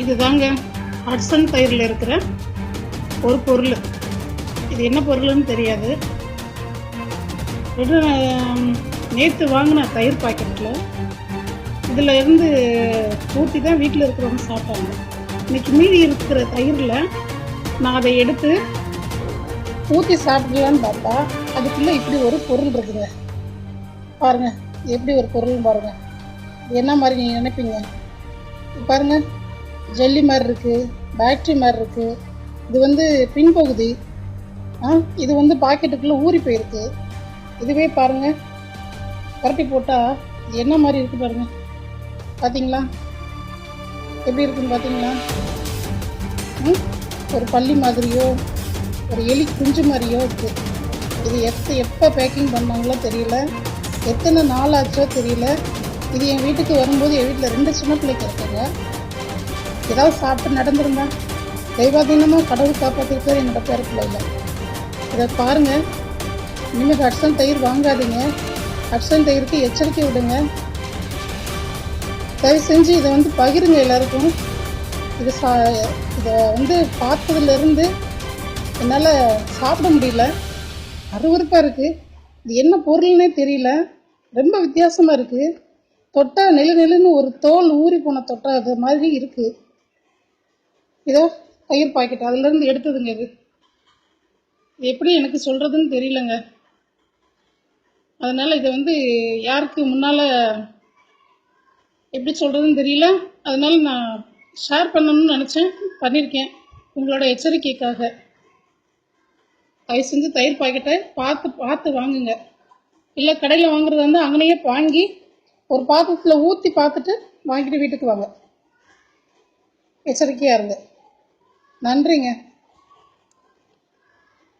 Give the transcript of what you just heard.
இதுதாங்க ஹட்சன் தயிரில் இருக்கிற ஒரு பொருள். இது என்ன பொருள்னு தெரியாது. நேற்று வாங்கின தயிர் பாக்கெட்டில் இதில் இருந்து ஊற்றி தான் வீட்டில் இருக்கிறவங்க சாப்பிட்டாங்க. இன்னைக்கு மீதி இருக்கிற தயிரில் நான் அதை எடுத்து ஊற்றி சாப்பிடலான்னு பார்த்தா அதுக்குள்ளே இப்படி ஒரு பொருள் இருக்குங்க. பாருங்கள் எப்படி ஒரு பொருள் பாருங்கள் என்ன மாதிரி நீங்கள் நினைப்பீங்க? பாருங்கள் ஜெல்லி மாதிரி இருக்குது பேட்ரி மாதிரி இருக்குது இது வந்து பின்பகுதி. ஆ இது வந்து பாக்கெட்டுக்குள்ளே ஊறி போயிருக்கு. இதுவே பாருங்கள் புரட்டி போட்டால் இது என்ன மாதிரி இருக்குது பாருங்கள் பார்த்தீங்களா எப்படி இருக்குன்னு பார்த்தீங்களா ஒரு பள்ளி மாதிரியோ ஒரு எலி குஞ்சு மாதிரியோ இருக்குது இது எப்போ எப்போ பேக்கிங் பண்ணாங்களோ தெரியல. எத்தனை நாள் ஆச்சோ தெரியல. இது என் வீட்டுக்கு வரும்போது என் வீட்டில் ரெண்டு சின்ன பிள்ளைங்க இருக்காங்க. ஏதாவது சாப்பிட்டு நடந்திருந்தா தெய்வாதீனமாக கடவுள் காப்பாற்றிருக்கார் என்னோட பேர பிள்ளைல இதை பாருங்கள் இனிமேல் ஹட்சன் தயிர் வாங்காதீங்க. ஹட்சன் தயிருக்கு எச்சரிக்கை விடுங்க. தயவு செஞ்சு இதை வந்து பகிருங்க எல்லாருக்கும். இது சா இதை வந்து பார்த்ததுலேருந்து என்னால் சாப்பிட முடியல. அருவருப்பாக இருக்குது இது என்ன பொருள்னே தெரியல. ரொம்ப வித்தியாசமாக இருக்குது தொட்டா நெல் நெல்லுன்னு ஒரு தோல் ஊறி போன தொட்டா அது மாதிரி இருக்குது இதோ தயிர் பாக்கெட். அதுலேருந்து எடுத்ததுங்க இது. எப்படி எனக்கு சொல்கிறதுன்னு தெரியலங்க. அதனால் இதை வந்து யாருக்கு முன்னால் எப்படி சொல்கிறதுன்னு தெரியல. அதனால் நான் ஷேர் பண்ணணும்னு நினச்சேன். பண்ணியிருக்கேன் உங்களோட எச்சரிக்கைக்காக. தயவு செஞ்சு தயிர் பாக்கெட்டை பார்த்து பார்த்து வாங்குங்க. இல்லை கடையில் வாங்குறது வந்து அங்கனையே வாங்கி ஒரு பாத்திரத்தில் ஊற்றி பார்த்துட்டு வாங்கிட்டு வீட்டுக்கு வாங்க. எச்சரிக்கையாக இருங்க. நன்றிங்க.